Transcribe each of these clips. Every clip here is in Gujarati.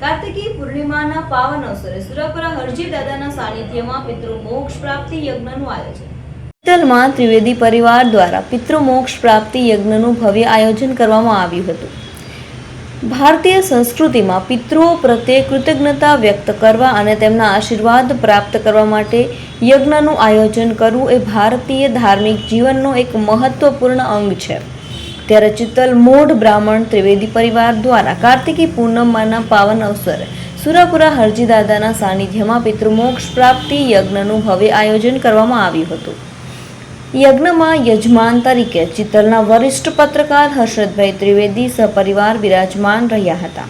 કાર્તિકી પૂર્ણિમાના પાવન અવસરે સુરપુરા હરજી દાદાના સાનિધ્યમાં પિતૃ મોક્ષ પ્રાપ્તિ યજ્ઞનું આયોજન. તિથલમાં ત્રિવેદી પરિવાર દ્વારા પિતૃ મોક્ષ પ્રાપ્તિ યજ્ઞનું ભવ્ય આયોજન કરવામાં આવ્યું હતું. ભારતીય સંસ્કૃતિમાં પિતૃઓ પ્રત્યે કૃતજ્ઞતા વ્યક્ત કરવા અને તેમના આશીર્વાદ પ્રાપ્ત કરવા માટે યજ્ઞનું આયોજન કરવું એ ભારતીય ધાર્મિક જીવનનો એક મહત્વપૂર્ણ અંગ છે. ત્યારે ચિત્તલ મોઢ બ્રાહ્મણ ત્રિવેદી પરિવાર દ્વારા કાર્તિકી પૂનમમાંના પાવન અવસરે સુરાપુરા હરજીદાદાના સાનિધ્યમાં પિતૃમોક્ષ પ્રાપ્તિ યજ્ઞનું ભવ્ય આયોજન કરવામાં આવ્યું હતું. યજ્ઞમાં યજમાન તરીકે ચિત્તલના વરિષ્ઠ પત્રકાર હર્ષદભાઈ ત્રિવેદી સપરિવાર બિરાજમાન રહ્યા હતા.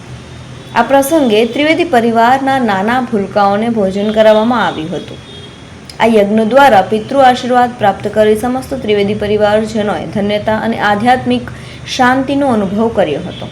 આ પ્રસંગે ત્રિવેદી પરિવારના નાના ભૂલકાઓને ભોજન કરાવવામાં આવ્યું હતું. આ યજ્ઞ દ્વારા પિતૃ આશીર્વાદ પ્રાપ્ત કરી સમસ્ત ત્રિવેદી પરિવારજનોએ ધન્યતા અને આધ્યાત્મિક શાંતિનો અનુભવ કર્યો હતો.